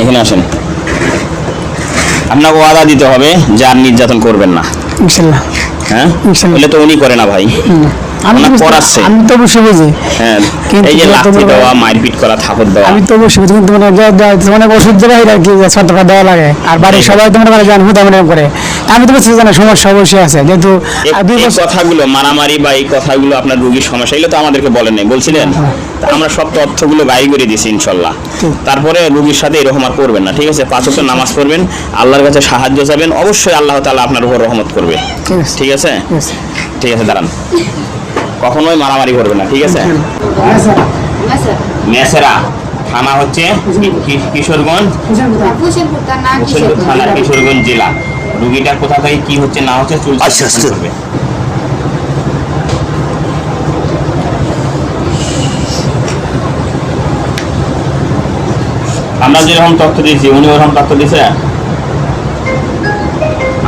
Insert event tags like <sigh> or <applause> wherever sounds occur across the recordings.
এখানে আসেন আপনাকে ওয়াদা দিতে হবে যে আর নির্যাতন করবেন না হ্যাঁ। বলে তো উনি করে না ভাই আমি পড়াচ্ছে। আমি তো বুঝি হ্যাঁ এই যে দেওয়া মারপিট করা থাপড় দেওয়া আমি তো বুঝি মানে ওষুধ দেওয়া আর কি যে দেওয়া লাগে আর বাড়ির সবাই তোমার জানব তেমন মনে করে আমি তো বুঝছি জানা সমস্যা অবশ্যই আছে যেহেতু এই- দুই কথাগুলো মারামারি বা এই কথাগুলো আপনার রোগীর সমস্যা এগুলো তো আমাদেরকে বলেন নাই বলছিলেন? আমরা সব তথ্যগুলো বাইর করে দিয়েছি ইনশাল্লাহ। তারপরে রোগীর সাথে এরকম আর করবেন না ঠিক আছে? পাঁচ ওয়াক্ত নামাজ পড়বেন আল্লাহর কাছে সাহায্য চাবেন অবশ্যই আল্লাহ তাআলা আপনার উপর রহমত করবে। ঠিক আছে। ঠিক আছে? দাঁড়ান। কখনোই মারামারি করবেন না ঠিক আছে? মেসেরা থানা হচ্ছে কিশোরগঞ্জ থানা কিশোরগঞ্জ জেলা। রুগীটার কোথা থেকে কি হচ্ছে না হচ্ছে চুল আচ্ছা, আচ্ছা। করবে আমরা যেরকম তথ্য দিয়েছি উনি ওরকম তথ্য দিছে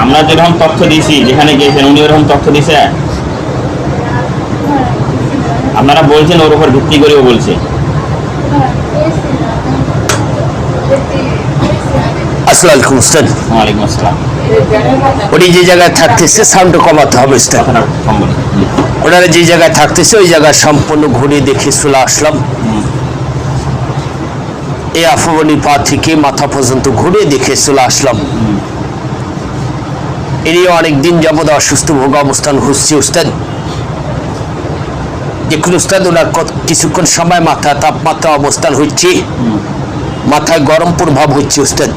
আমরা যেরকম তথ্য দিয়েছি যেখানে গিয়েছেন উনি ওরকম তথ্য দিছে আপনারা বলছেন ওর উপর ভিত্তি করেও বলছে। আসসালামু আলাইকুম ওয়ালাইকুম আসসালাম। উনি যে জায়গায় থাকতেছে সাউন্ড কমাতে হবে ওনারা যে জায়গায় থাকতেছে, ওই জায়গায় সম্পূর্ণ ঘুরে দেখে চলে আসলাম। এই আফমনি পা থেকে মাথা পর্যন্ত ঘুরে দেখে চলে আসলাম। এরই অনেকদিন যাবৎ অসুস্থ ভোগ অবস্থান হচ্ছে উস্তাদ দেখুন উস্তাদ ওনার কিছুক্ষণ সময় মাথা, তাপমাত্রা অবস্থান হচ্ছে। মাথায় গরম প্রভাব হচ্ছে উস্তাদ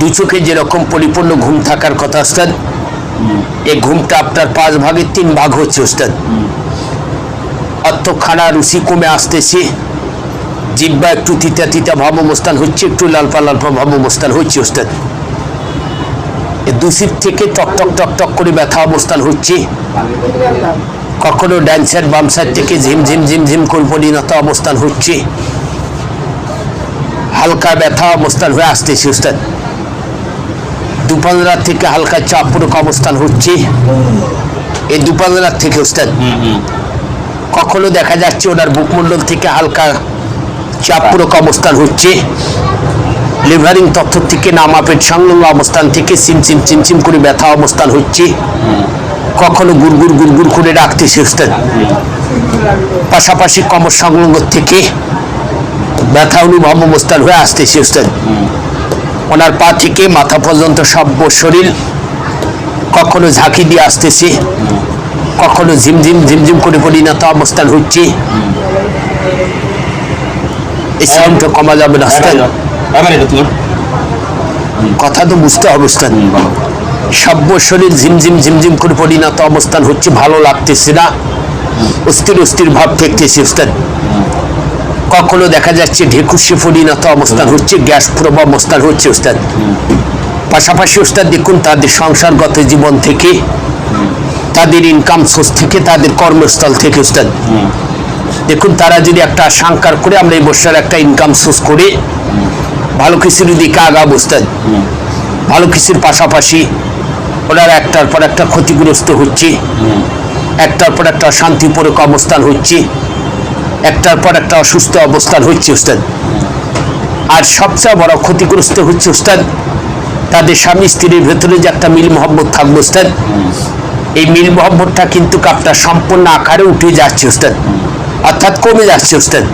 দু চোখে যেরকম পরিপূর্ণ ঘুম থাকার কথা উস্তাদ এই ঘুমটা আপনার পাঁচ ভাগের তিন ভাগ হচ্ছে উস্তাদ অত খানা রুচি কমে আসতেছে। জিব্বা একটু তিতা তিতা ভাব অবস্থান হচ্ছে, একটু লালপা লালপা ভাব অবস্থান হচ্ছে উস্তাদ এ দুশির থেকে টক টক টক টক করে ব্যথা অবস্থান হচ্ছে। কখনো ডান সাইড, বাম সাইড থেকে ঝিম ঝিম ঝিম ঝিম করে পরিণত অবস্থান হচ্ছে। হালকা ব্যথা অবস্থান হয়ে আসতেছে উস্তাদ দুপান্দ্রা থেকে হালকা চাপ চাপরক অবস্থান হচ্ছে। এই দুপান্দ্রার থেকে উস্তাদ কখনো দেখা যাচ্ছে ওনার বুকমণ্ডল থেকে হালকা চাপ চাপরক অবস্থান হচ্ছে। লিভারিং তথ্য থেকে নামাপেট সংলগ্ন অবস্থান থেকে সিমচিম চিমচিম করে ব্যথা অবস্থান হচ্ছে। কখনো গুড়গুড় গুড়গুড় করে রাখতেছে উস্তাদ পাশাপাশি কমর সংলগ্ন থেকে ব্যথা অনুভব অবস্থান হয়ে আসতেছে উস্তাদ ওনার পা থেকে মাথা পর্যন্ত সব শরীর কখনো ঝাঁকি দিয়ে আসতেছে কখনো ঝিমঝিম ঝিমঝিম করে পরিণত অবস্থান হচ্ছে। এই সাউন্ডটা কমা যাবে না তো কথা তো বুঝতে হবে উস্তাদ সব্য শরীর ঝিমঝিম ঝিমঝিম করে পরিণত অবস্থান হচ্ছে ভালো লাগতেছে না। অস্থির অস্থির ভাব ঠেকতেছে উস্তাদ কখনো দেখা যাচ্ছে ঢেকুশে পরিণত অবস্থান হচ্ছে গ্যাস প্রভাব অবস্থান হচ্ছে উস্তাদ পাশাপাশি উস্তাদ দেখুন, তাদের সংসারগত জীবন থেকে, তাদের ইনকাম সোর্স থেকে, তাদের কর্মস্থল থেকে উস্তাদ দেখুন, তারা যদি একটা সাংকার করে আমরা এই বছর একটা ইনকাম সোর্স করে, ভালো কিছুর দিকে আগাবো উস্তাদ ভালো কিছুর পাশাপাশি ওনারা একটার পর একটা ক্ষতিগ্রস্ত হচ্ছে, একটার পর একটা শান্তিপূরক অবস্থান হচ্ছে। একটার পর একটা অসুস্থ অবস্থান হচ্ছে উস্তাদ। আর সবচেয়ে বড় ক্ষতিগ্রস্ত হচ্ছে উস্তাদ তাদের স্বামী স্ত্রীর ভেতরে যে একটা মিল মহব্বত থাকবে উস্তাদ এই মিল মহব্বতটা কিন্তু আপনার সম্পূর্ণ আকারে উঠে যাচ্ছে উস্তাদ অর্থাৎ কমে যাচ্ছে উস্তাদ।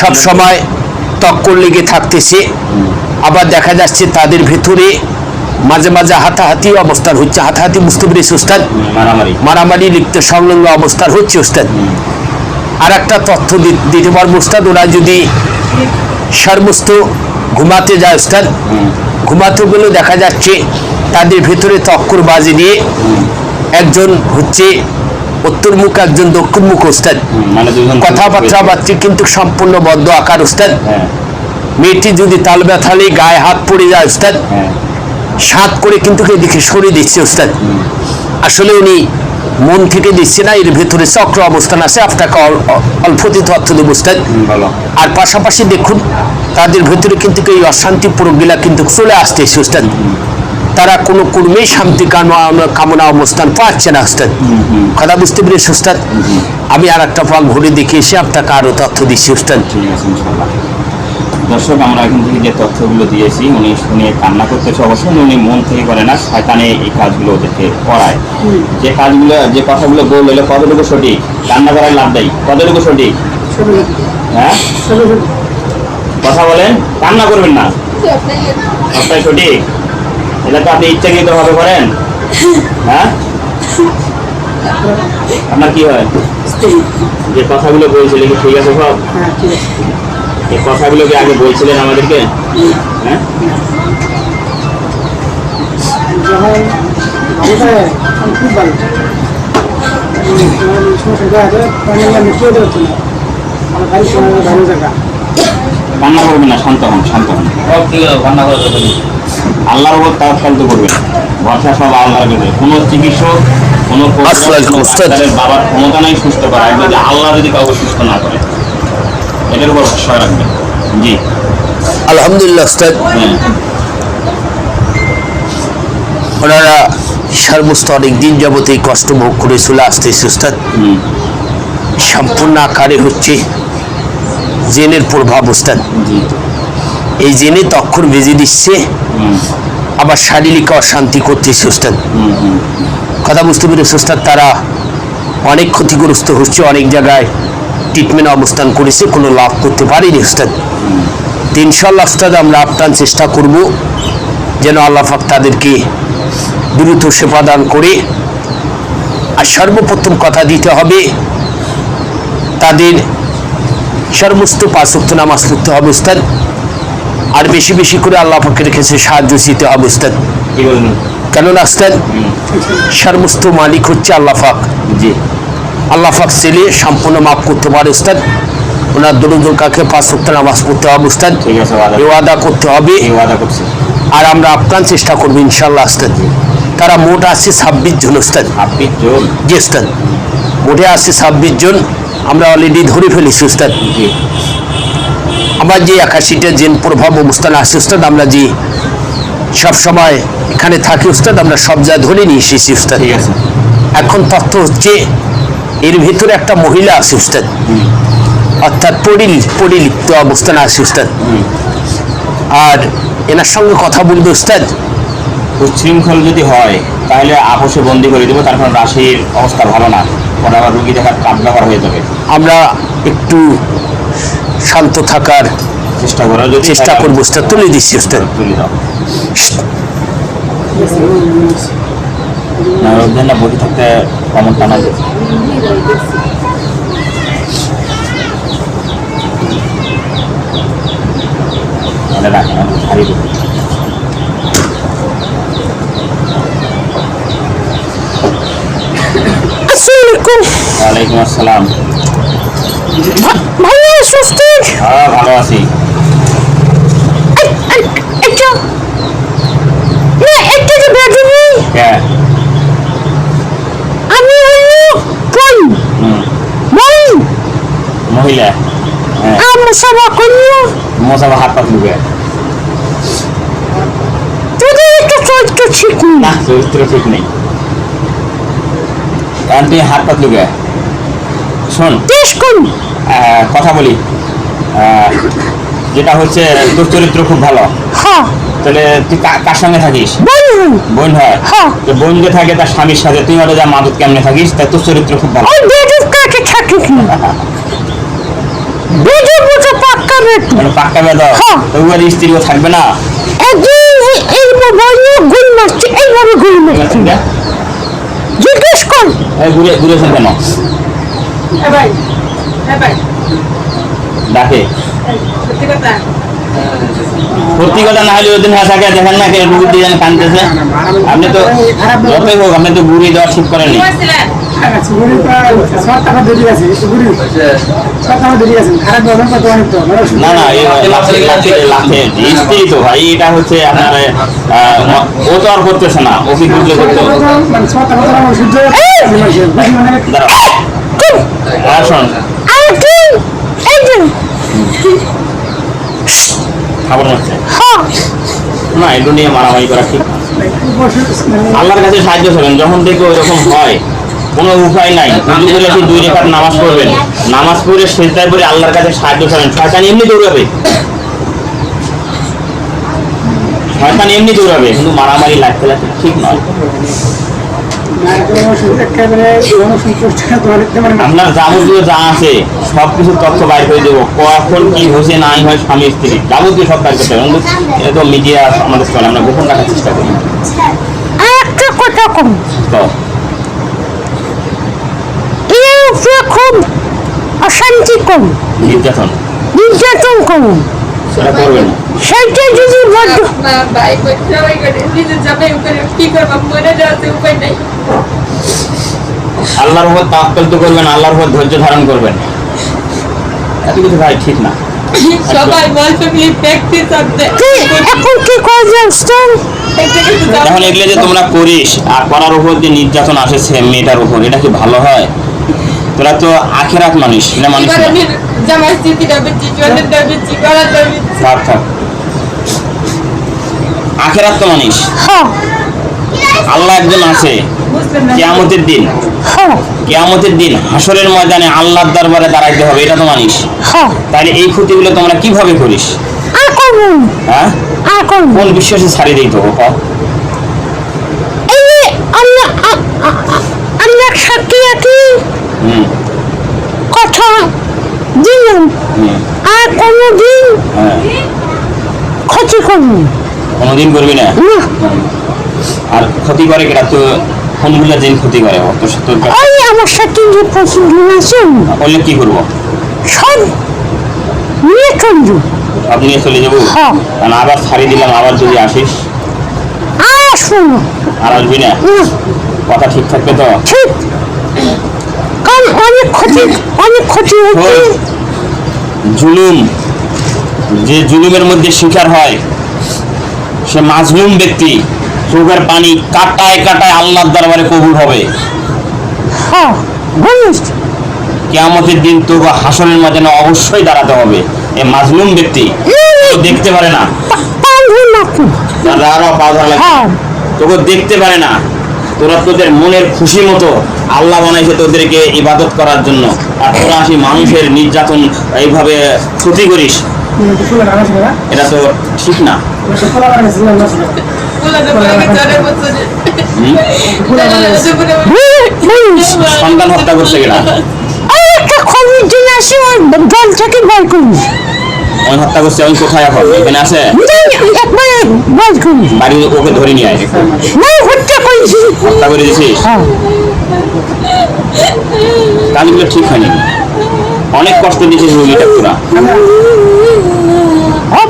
সব সময় তক্কর লেগে থাকতেছে আবার দেখা যাচ্ছে তাদের ভেতরে মাঝে মাঝে হাতাহাতি অবস্থান হচ্ছে। হাতাহাতি বুঝতে পেরেছি উস্তাদ? মারামারি। মারামারি লিপ্ত সংলগ্ন অবস্থান হচ্ছে উস্তাদ। আর একটা তথ্য দিতে পারব উস্তাদ ওরা যদি সর্বস্ত ঘুমাতে যায় উস্তাদ ঘুমাতে গেলে দেখা যাচ্ছে তাদের ভেতরে তক্কর বাজে দিয়ে একজন হচ্ছে উত্তর মুখ একজন দক্ষিণ মুখ উস্তাদ মানে কথাবার্তা বার্তি কিন্তু সম্পূর্ণ বদ্ধ আকার উস্তাদ। হ্যাঁ। মেয়েটি যদি তাল ব্যথালে গায়ে হাত পড়ে যায় উস্তাদ হ্যাঁ। সাত করে কিন্তু এদিকে সরিয়ে দিচ্ছে উস্তাদ। আসলে উনি মন থেকে দিচ্ছে না এর ভেতরে চক্র অবস্থান আছে আপনাকে অল্পতি তথ্য হুম, আর পাশাপাশি দেখুন তাদের ভেতরে কিন্তু এই অশান্তি পুরোগুলা কিন্তু চলে আসতেছে উস্তাদ। তারা কোনো কর্মেই শান্তি কামনা- কামনা অবস্থান পাচ্ছে না উস্তাদ। কথা বুঝতে পেরেছি উস্তাদ? আমি আর একটা পাক ঘুরে দেখে এসে আপনাকে আরও তথ্য দিচ্ছি ইনশাল্লাহ। দর্শক আমরা এখান থেকে যে তথ্যগুলো দিয়েছি উনি শুনে কান্না করতেছে অবশ্যই উনি মন থেকে করে না শয়তানে এই কাজগুলো ওদেরকে করায়। যে কাজগুলো যে কথাগুলো বলল এগুলো কতটুকু সঠিক? কান্না করার লাভ দেয় কতটুকু সঠিক? হ্যাঁ? কথা বলেন কান্না করবেন না। সবটাই সঠিক। এটা তো আপনি ইচ্ছাকৃত ভাবে করেন। হ্যাঁ? আপনার কি হয়? যে কথাগুলো বলছিলেন কি ঠিক আছে সব? এই কথাগুলো কি আগে বলছিলেন আমাদেরকে? হ্যাঁ? কান্না না শান্ত হন শান্ত হন। আল্লাহর উপর তাওয়াক্কাল তো করবেন। ভরসা সব আল্লাহর কাছে। কোনো চিকিৎসক কোনো বাবার ক্ষমতা নাই সুস্থ করা। যদি আল্লাহ যদি কাউকে সুস্থ না করে। এটার উপর রাখবেন জি। আলহামদুলিল্লাহ হ্যাঁ। ওনারা অনেক দিন যাবত এই কষ্ট ভোগ করে চলে আসতেছে উস্তাদ সম্পূর্ণ আকারে হচ্ছে জেনের প্রভাব উস্তাদ এই জেনে তক্ষর বেজে দিচ্ছে। আবার শারীরিক অশান্তি করতেছে উস্তাদ কথা বুঝতে পেরেছে উস্তাদ তারা অনেক ক্ষতিগ্রস্ত হচ্ছে অনেক জায়গায়। ট্রিটমেন্ট অবস্থান করেছে কোনো লাভ করতে পারেনি উস্তাদ। ইনশাল্লাহ উস্তাদ আমরা আপ্রাণ চেষ্টা করব যেন আল্লাহ পাক তাদেরকে দ্রুত সেবা দান করে। আর সর্বপ্রথম কথা দিতে হবে তাদের সমস্ত পাঁচক্ত নামাজ পড়তে হবে উস্তাদ। আর বেশি বেশি করে আল্লাহ পাকের কাছে সাহায্য দিতে হবে উস্তাদ। কেননা উস্তাদ সমস্ত মালিক হচ্ছে আল্লাহ পাক। জি। আল্লাহ পাক ছেলে সম্পূর্ণ মাফ করতে পারে উস্তাদ। ওনার দরুদুল কাকে পাঁচ সপ্তাহ নামাজ পড়তে হবে উস্তাদ। ঠিক ওয়াদা করতে হবে। এই আর আমরা আপ্রাণ চেষ্টা করব ইনশাল্লাহ উস্তাদ। তারা মোট আছে ছাব্বিশ জন উস্তাদ। জি উস্তাদ। মোটে আছে ছাব্বিশ জন। আমরা অলরেডি ধরে ফেলেছি উস্তাদ। আমার যে একাশিটা জেন প্রভাব অবস্থান আছে উস্তাদ আমরা যে সব সময় এখানে থাকি উস্তাদ আমরা সব যা ধরে নিয়ে এসেছি উস্তাদ। এখন তথ্য হচ্ছে এর ভিতরে একটা মহিলা আছে উস্তাদ। অর্থাৎ পরিল পরিলিপ্ত অবস্থানে আছে উস্তাদ। আর এনার সঙ্গে কথা বলবে উস্তাদ? উচ্ছৃঙ্খল যদি হয় তাহলে আপোষে বন্দি করে দেবো তারপর রাশির অবস্থা ভালো না। ওটা আবার রুগী দেখার কাঠ ব্যবহার হয়ে যাবে। আমরা একটু শান্ত থাকার চেষ্টা করো চেষ্টা করব উস্তাদ। তুলে দিচ্ছি উস্তাদ। তুলে দাও। না না বসে থাকতে কমন টানা। যায়। তাহলে রাখেন আমি ছাড়িয়ে দেবো ওয়ালাইকুম আসসালাম ভালো সুস্থ হ্যাঁ ভালো আছি একটু না একটু তো বেদনি হ্যাঁ আমি হলো কোন হুম মই হ্যাঁ। আমি করিও মশা হাত পাত লুকে তোদের একটু চরিত্র ঠিক না চরিত্র ঠিক নেই। এখন তুই হাত পাত লুকে শোন। দেশ কোন কথা বলি। যেটা হচ্ছে তোর চরিত্র খুব ভালো। হ্যাঁ। তাহলে তুই কার সঙ্গে থাকিস? বোন হয়? হ্যাঁ। তো বোন যে থাকে তার স্বামীর সাথে। তুই হয়তো যা মাদত কেমনে থাকিস তাই তোর চরিত্র খুব ভালো। বেদুর থাকিস <laughs> বেদুর মতো পাক্কা বেদু মানে পাক্কা বেদ হ্যাঁ। তো উহার স্ত্রীও থাকবে না? একদিন এইভাবে গুল মারছে এইভাবে গুল মারছে। জিজ্ঞেস কর। এই ঘুরে ঘুরেছেন কেন? ভাই হ্যাঁ ভাই। ডাকে। সত্যি কথা? সত্যি কথা না হলে ওদিন হাসাকে দেখেন না কে রুগী দিয়ে কানতেছে আপনি তো যতই হোক আপনি তো ঘুরিয়ে দেওয়া ঠিক করেননি। কি বলছিলেন না না তো ভাই এটা হচ্ছে আপনার ও তো আর করতেছে না ও কি বুঝলে করতে দাঁড়াও। হ্যাঁ শোন। আর কি? এই যে। খাবার হচ্ছে। হ্যাঁ না এগুলো নিয়ে মারামারি করা ঠিক। আল্লাহর কাছে সাহায্য করবেন যখন দেখো এরকম হয়। কোনো উপায় নাই। উজু করে আপনি দুই রেখার নামাজ পড়বেন। নামাজ পড়ে সেজদায় পড়ে আল্লাহর কাছে সাহায্য করেন শয়তান এমনি দৌড়াবে। শয়তান এমনি দৌড়াবে কিন্তু মারামারি লাগতে লাগতে ঠিক নয়। একেবারে আপনার যাবতীয় যা আছে সব কিছু তথ্য বাইর করে দেবো। কখন কি হয়েছে নাই হয় স্বামী স্ত্রী যাবতীয় সব বাইর করতে হবে। এটা তো মিডিয়া আমাদের চলে আমরা গোপন রাখার চেষ্টা করি। একটা কথা কম তো এর উপরে খুব অশান্তি কম। নির্যাতন। নির্যাতন কম। সেটা যদি আল্লাহর উপর তো করবেন আল্লাহর উপর ধৈর্য ধারণ করবেন। এত কিছু ভাই ঠিক না। সবাই বলছে কি? এখন কি এগুলো যে তোমরা করিস আর করার উপর যে নির্যাতন আসেছে মেয়েটার উপর এটা কি ভালো হয়? তোরা তো আখেরাত মানুষ না? মানুষ থাক থাক। আখেরাত তো মানুষ। হ্যাঁ। আল্লাহ একজন আছে। কেয়ামতের দিন। হ্যাঁ। কেয়ামতের দিন হাসরের ময়দানে আল্লাহর দরবারে দাঁড়াইতে হবে এটা তো মানিস হ্যাঁ। তাহলে এই ক্ষতিগুলো তোমরা কীভাবে করিস? হ্যাঁ? কোন বিশ্বাসে ছাড়িয়ে দিই তো যে আমরা আ- আ- সাথে কথা দিলাম। আর কোনোদিন হ্যাঁ। ক্ষতি করুন কোনোদিন করবি না? আর ক্ষতি করে কেটা তো কোনগুলো দিন ক্ষতি করে? তোর তোর ওই আমার সাথে যে পছন্দ আছেন বললে কি করব? সব নিয়ে চলবো নিয়ে চলে যাব? হ্যাঁ। কারণ আবার ছাড়িয়ে দিলাম আবার যদি আসিস? আর আসব না। আর আসবি না। কথা ঠিক থাকবে তো? ঠিক। কারণ অনেক ক্ষতি অনেক ক্ষতি হচ্ছে জুলুম যে জুলুমের মধ্যে শিকার হয় সে মাজলুম ব্যক্তি চোখের পানি কাটায় কাটায় আল্লাহর দরবারে কবুল হবে। হ্যাঁ কেয়ামতের দিন তো হাসনের মাঝে অবশ্যই দাঁড়াতে হবে। এ মাজলুম ব্যক্তি দেখতে পারে না। না পা ধরা। হ্যাঁ। তোকে দেখতে পারে না। তোরা তোদের মনের খুশি মতো আল্লাহ বানাইছে তোদেরকে ইবাদত করার জন্য। আর তোরা আসি মানুষের নির্যাতন এইভাবে ক্ষতি করিস। এটা তো ঠিক না। সন্তান হত্যা করছে কিনা একটা খবর আসি ওই হত্যা করছে ওই কোথায় এখন? এখানে আছে? বাড়ি ওকে ধরে নিয়ে আয়। হত্যা করেছি। হত্যা করে দিছিস হ্যাঁ কাজগুলো ঠিক হয়নি। অনেক কষ্ট দিয়েছিস রোগীটা হ্যাঁ,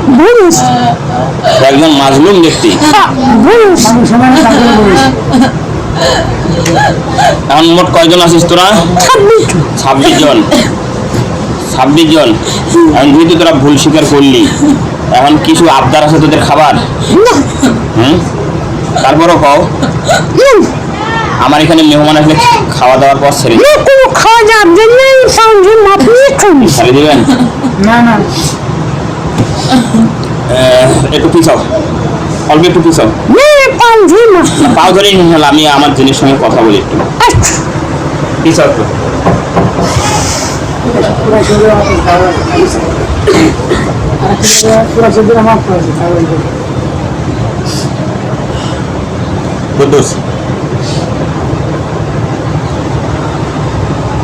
একজন মাজলুম ব্যক্তি। হ্যাঁ, এখন মোট কয়জন আছিস তোরা? ছাব্বিশ জন। ছাব্বিশ জন। এখন যেহেতু তোরা ভুল স্বীকার করলি এখন কিছু আবদার আছে তোদের খাবার? না। হুম? তারপরও কও। হুম, আমার এখানে মেহমান আসলে খাওয়া দাওয়ার পর ছেড়ে কোনো খাওয়া আপনি ছেড়ে দিবেন? না না। একটু পিছাও। অল্প একটু পিছাও। পাও আমি আমার জিনিস সঙ্গে কথা বলি একটু। আচ্ছা। পিছাও একটু পুরা শরীরে আমার খাওয়া আর পুরা শরীরে আমার খাওয়া কুদ্দুস।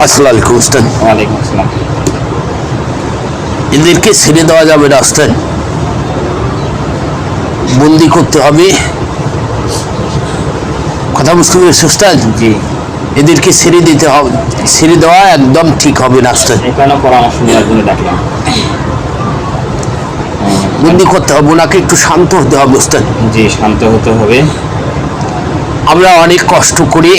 আসসালামু আলাইকুম ওয়ালাইকুম আসসালাম। এদেরকে ছেড়ে দেওয়া যাবে উস্তাদ বন্দি করতে হবে। কথা বুঝতে পেরেছি উস্তাদ জি। এদেরকে ছেড়ে দিতে হবে ছেড়ে দেওয়া একদম ঠিক হবে ডাকলাম। বন্দি করতে হবে ওনাকে একটু শান্ত হতে হবে উস্তাদ জি শান্ত হতে হবে। আমরা অনেক কষ্ট করে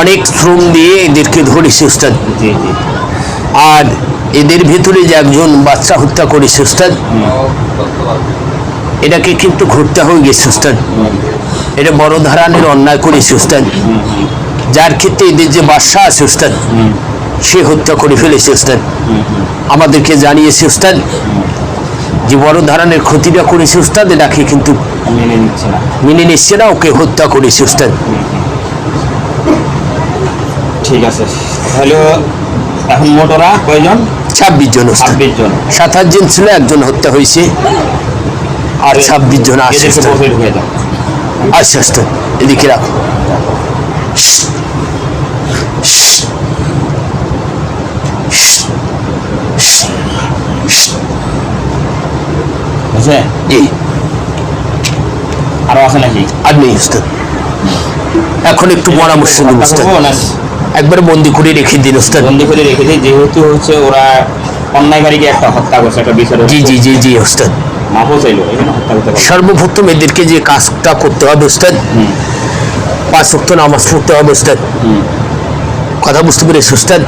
অনেক শ্রম দিয়ে এদেরকে ধরেছি উস্তাদ আর এদের ভেতরে যে একজন বাচ্চা হত্যা করেছে উস্তাদ এটাকে কিন্তু ঘুরতে হয়ে গেছে উস্তাদ এটা বড় ধরনের অন্যায় করেছে উস্তাদ যার ক্ষেত্রে এদের যে বাদশা আছে উস্তাদ সে হত্যা করে ফেলেছে উস্তাদ আমাদেরকে জানিয়েছে উস্তাদ যে বড় ধরনের ক্ষতিটা করেছে উস্তাদ এটাকে কিন্তু মেনে নিচ্ছে না। ওকে হত্যা করেছে উস্তাদ ঠিক আছে। তাহলে এখন মোটরা কয়জন? ছাব্বিশ জন ছাব্বিশ জন। সাত আট জন ছিল একজন হত্যা হয়েছে। আর ছাব্বিশ জন উস্তাদ। বসে আচ্ছা এদিকে রাখো। বুঝছে জি। আরও আছে নাকি? আর নেই উস্তাদ এখন একটু পরামর্শ দিন হত্যা উস্তাদ একবার বন্দি করে রেখে দিন উস্তাদ বন্দি করে রেখে যেহেতু হচ্ছে ওরা অন্যায়কারীকে একটা হত্যা করছে একটা বিচার জি জি জি জি উস্তাদ মাফও চাইলো পারবে সর্বপ্রথম এদেরকে যে কাজটা করতে হবে উস্তাদ পাঁচ ওয়াক্ত নামাজ পড়তে হবে উস্তাদ। কথা বুঝতে পেরেছি উস্তাদ?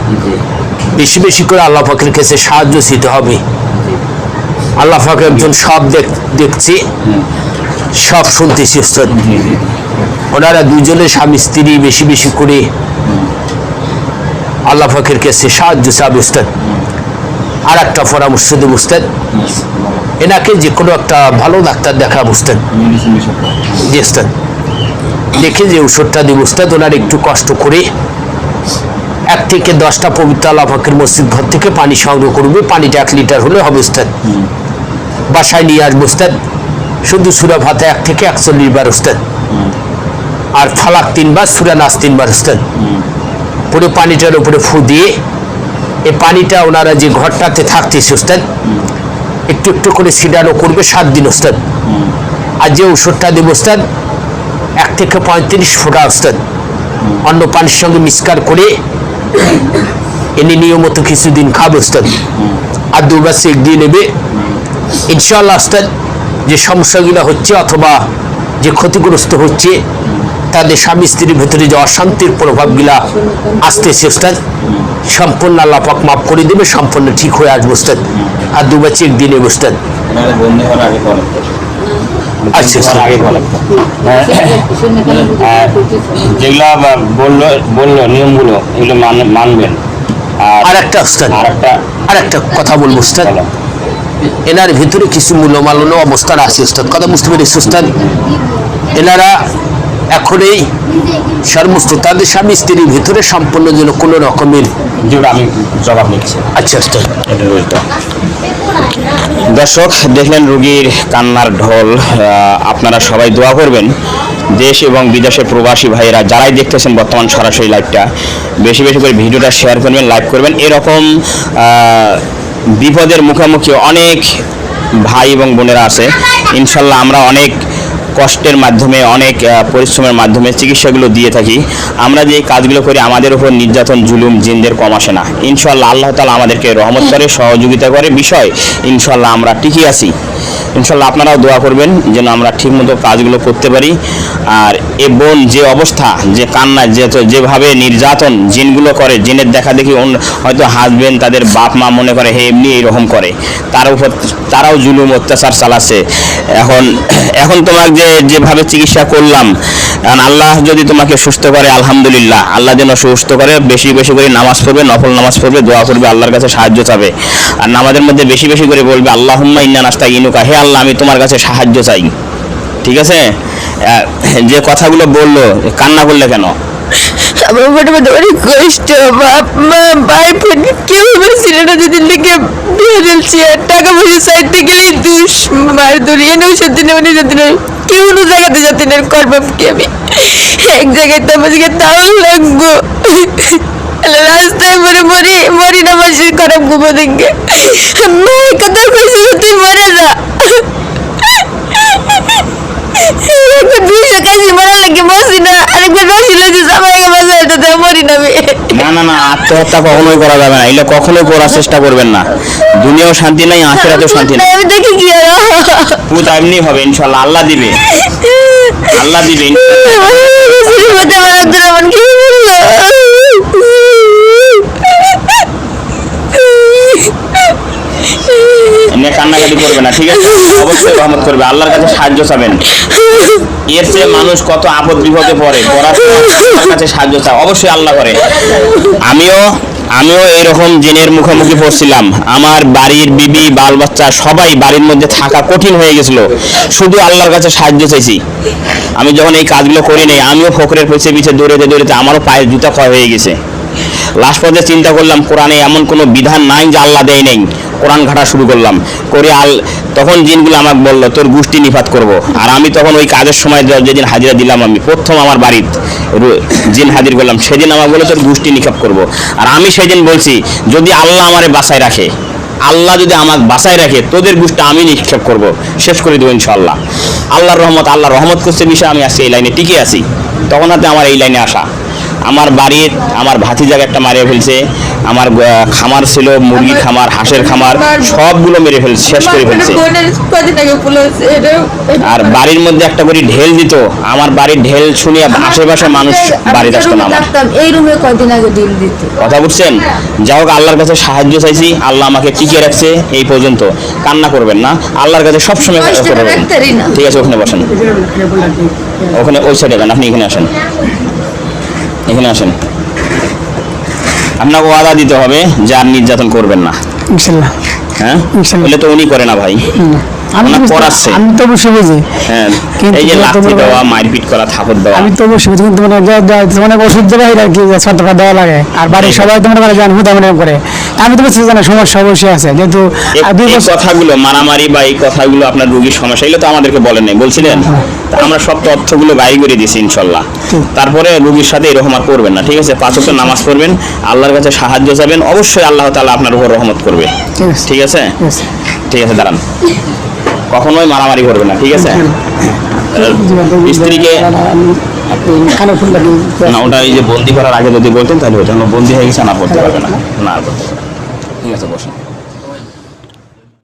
বেশি বেশি করে আল্লাহ পাকের কাছে সাহায্য দিতে হবে। আল্লাহ পাক একজন সব দেখ- দেখছি সব শুনতেছি উস্তাদ। ওনারা দুজনে স্বামী স্ত্রী বেশি বেশি করে আল্লাহ পাকের কাছে সাহায্য চাবে উস্তাদ। আর একটা পরামর্শ দেব উস্তাদ। এনাকে যে কোনো একটা ভালো ডাক্তার দেখা মেডিসিন বিষয় দেখে যে ওষুধটা দিব, উস্তাদ, ওনার একটু কষ্ট করে এক থেকে দশটা পবিত্র আল্লাহ পাকের মসজিদ ঘর থেকে পানি সংগ্রহ করবে, পানিটা এক লিটার হলে হবে, উস্তাদ। বাসায় নিয়ে আসব, উস্তাদ। শুধু সুরা ভাতে এক থেকে একচল্লিশ বার, উস্তাদ। আর ফালাক তিনবার, সুরা নাচ তিনবার, উস্তাদ। পুরো পানিটার উপরে ফু দিয়ে এই পানিটা ওনারা যে ঘরটাতে থাকতেছে, উস্তাদ একটু একটু করে ছিটানো করবে সাত দিন উস্তাদ আর যে ওষুধটা দেবো উস্তাদ এক থেকে পঁয়ত্রিশ ফোঁটা উস্তাদ অন্য পানির সঙ্গে মিক্সকার করে এনে নিয়মিত কিছুদিন খাবে উস্তাদ আর দুবার চেক দিয়ে নেবে। ইনশাআল্লাহ উস্তাদ যে সমস্যাগুলো হচ্ছে অথবা যে ক্ষতিগ্রস্ত হচ্ছে তাদের স্বামী স্ত্রীর ভেতরে যে অশান্তির প্রভাবগুলা আসতেছে উস্তাদ সম্পূর্ণ আল্লাহ পাক মাফ করে দেবে সম্পূর্ণ ঠিক হয়ে আসবে উস্তাদ। আর দুবার চেক নেবে উস্তাদ। আচ্ছা, যেগুলো বলল বলল নিয়মগুলো এগুলো মান- মানবেন। আর একটা উস্তাদ আর একটা কথা বলব উস্তাদ। এনার ভিতরে কিছু মূল্যমালন্য অবস্থান আছে উস্তাদ। কথা বুঝতে পেরেছি উস্তাদ? এনারা এখন এই সমস্ত তাদের স্বামী স্ত্রীর ভিতরে সম্পূর্ণ যেন কোনো রকমের আমি জবাব নিচ্ছি। আচ্ছা উস্তাদ দর্শক দেখলেন রুগীর কান্নার ঢোল। আপনারা সবাই দোয়া করবেন। দেশ এবং বিদেশে প্রবাসী ভাইয়েরা যারাই দেখতেছেন বর্তমান সরাসরি লাইভটা বেশি বেশি করে ভিডিওটা শেয়ার করবেন লাইভ করবেন। এরকম বিপদের মুখোমুখি অনেক ভাই এবং বোনেরা আছে। ইনশাল্লাহ আমরা অনেক কষ্টের মাধ্যমে, অনেক পরিশ্রমের মাধ্যমে চিকিৎসাগুলো দিয়ে থাকি। আমরা যে কাজগুলো করি, আমাদের উপর নির্যাতন, জুলুম, জিনদের কম আসে না। ইনশাল্লাহ আল্লাহ তালা আমাদেরকে রহমত করে, সহযোগিতা করে। বিষয় ইনশাল্লাহ আমরা টিকে আছি। ইনশাল্লাহ আপনারাও দোয়া করবেন যেন আমরা ঠিকমতো কাজগুলো করতে পারি। আর এ বোন যে অবস্থা, যে কান্না, যে যেভাবে নির্যাতন জিনগুলো করে, জিনের দেখা দেখি হয়তো হাজবেন্ড তাদের বাপ মা মনে করে, হে, এমনি এরকম করে। তার উপর, তারাও জুলুম, অত্যাচার চালাচ্ছে। এখন এখন তোমার যে, যেভাবে চিকিৎসা করলাম, কারণ আল্লাহ যদি তোমাকে সুস্থ করে, আলহামদুলিল্লাহ, আল্লাহ যেন সুস্থ করে, বেশি বেশি করে নামাজ পড়বে, নফল নামাজ পড়বে, দোয়া করবে, আল্লাহর কাছে সাহায্য চাবে। আর নামাজের মধ্যে বেশি বেশি করে বলবে আল্লাহ ইন্না নাস্তা ইনুকা হে আল্লাহ, আমি তোমার কাছে সাহায্য চাই। ঠিক আছে? যে কথাগুলো বলল, কান্না করলে কেন? কষ্ট, বাপ কেউ টাকা কেউ জায়গাতে না আমি। এক জায়গায় তাও মরে, মরি মরি না খারাপ ঘুমো দেখে। মা কথা মরে যা একবার দুইশো কেজি মরা লাগে মরছি না আরেকবার বেশি লেগে সবাই বাজার এটা মরি না না না না আত্মহত্যা কখনোই করা যাবে না। কখনোই করার চেষ্টা করবেন না। দুনিয়াও শান্তি নাই আখেরাতেও শান্তি নাই। আমি দেখি কি পুত এমনি হবে ইনশাল্লাহ আল্লাহ দিবে। আল্লাহ দিবে এমনি কান্নাকাটি করবে না, ঠিক আছে? অবশ্যই রহমত করবে, আল্লাহর কাছে সাহায্য চাবেন। এর চেয়ে মানুষ কত আপদ বিপদে পড়ে আল্লাহর কাছে সাহায্য চায় অবশ্যই আল্লাহ করে। আমিও আমিও এরকম জিনের মুখোমুখি পড়ছিলাম। আমার বাড়ির বিবি বাল বাচ্চা সবাই বাড়ির মধ্যে থাকা কঠিন হয়ে গেছিল। শুধু আল্লাহর কাছে সাহায্য চাইছি। আমি যখন এই কাজগুলো করি নাই, আমিও ফকরের পিছিয়ে পিছিয়ে দৌড়েতে দৌড়েতে আমারও পায়ের জুতা ক্ষয় হয়ে গেছে। লাস্ট পর্যায়ে চিন্তা করলাম, কোরআনে এমন কোনো বিধান নাই যে আল্লাহ দেয় নেই। কোরআন ঘাটা শুরু করলাম। করে আল তখন জিনগুলো আমাকে বলল, তোর গোষ্ঠী নিপাত করব। আর আমি তখন ওই কাজের সময় যেদিন হাজিরা দিলাম আমি, প্রথম আমার বাড়ির জিন হাজির করলাম, সেদিন আমাকে বলে তোর গোষ্ঠী নিক্ষেপ করব। আর আমি সেদিন বলছি, যদি আল্লাহ আমারে বাঁচায় রাখে, আল্লাহ যদি আমাকে বাঁচায় রাখে, তোদের গোষ্ঠী আমি নিক্ষেপ করব। শেষ করে দেবো ইনশাল্লাহ আল্লাহর রহমত আল্লাহ রহমত করছে বিষয়ে, আমি আজকে এই লাইনে টিকে আছি। তখন হাতে আমার এই লাইনে আসা। আমার বাড়ির আমার ভাতিজাকে একটা মারিয়ে ফেলছে আমার খামার ছিল মুরগি খামার হাঁসের খামার সবগুলো মেরে ফেলছে শেষ করে ফেলছে। আর বাড়ির মধ্যে একটা করে ঢেল দিত আমার বাড়ির ঢেল শুনে আশেপাশে মানুষ বাড়িতে আসতো না আমার। এই রুমে কদিন আগে ডিল দিত? কথা বুঝছেন? যাই হোক আল্লাহর কাছে সাহায্য চাইছি আল্লাহ আমাকে টিকিয়ে রাখছে এই পর্যন্ত। কান্না করবেন না আল্লাহর কাছে সবসময় কষ্ট করবেন ঠিক আছে ওখানে বসেন। ওখানে ওই সাইডে যান আপনি এখানে আসেন। এখানে আসেন। আপনাকে ওয়াদা দিতে হবে যে আর নির্যাতন করবেন না। ইনশাল্লাহ। হ্যাঁ? ইনশাল্লাহ। তো উনি করে না ভাই। আমি পড়াচ্ছে। আমি তো অবশ্যই বুঝি। হ্যাঁ এই যে তোমার- লাথি দেওয়া মারপিট করা থাপড় দেওয়া। আমি তো অবশ্যই বুঝি কিন্তু মানে ওষুধ দেওয়া আর কি যে দেওয়া লাগে। আর বাড়ির সবাই তোমার মানে জান হুদা মনে করে। আমি তো বুঝছি জানা সমস্যা অবশ্যই আছে। এই- বছর কথাগুলো মারামারি বা এই কথাগুলো আপনার রোগীর সমস্যা এগুলো তো আমাদেরকে বলেন নাই বলছিলেন? আমরা সব তথ্যগুলো বাইর করে দিয়েছি ইনশাল্লাহ। তারপরে রোগীর সাথে এরকম আর করবেন না ঠিক আছে? পাঁচ ওয়াক্ত নামাজ পড়বেন আল্লাহর কাছে সাহায্য চাবেন অবশ্যই আল্লাহ তাআলা আপনার উপর রহমত করবে। ঠিক আছে। ঠিক আছে দাঁড়ান। কখনোই মারামারি করবে না, ঠিক আছে? স্ত্রীকে না, ওটা এই যে বন্দি করার আগে যদি বলতেন, তাহলে হতো। বন্দি হয়ে গেছে, না করতে পারবে না। না। ঠিক আছে, বসুন।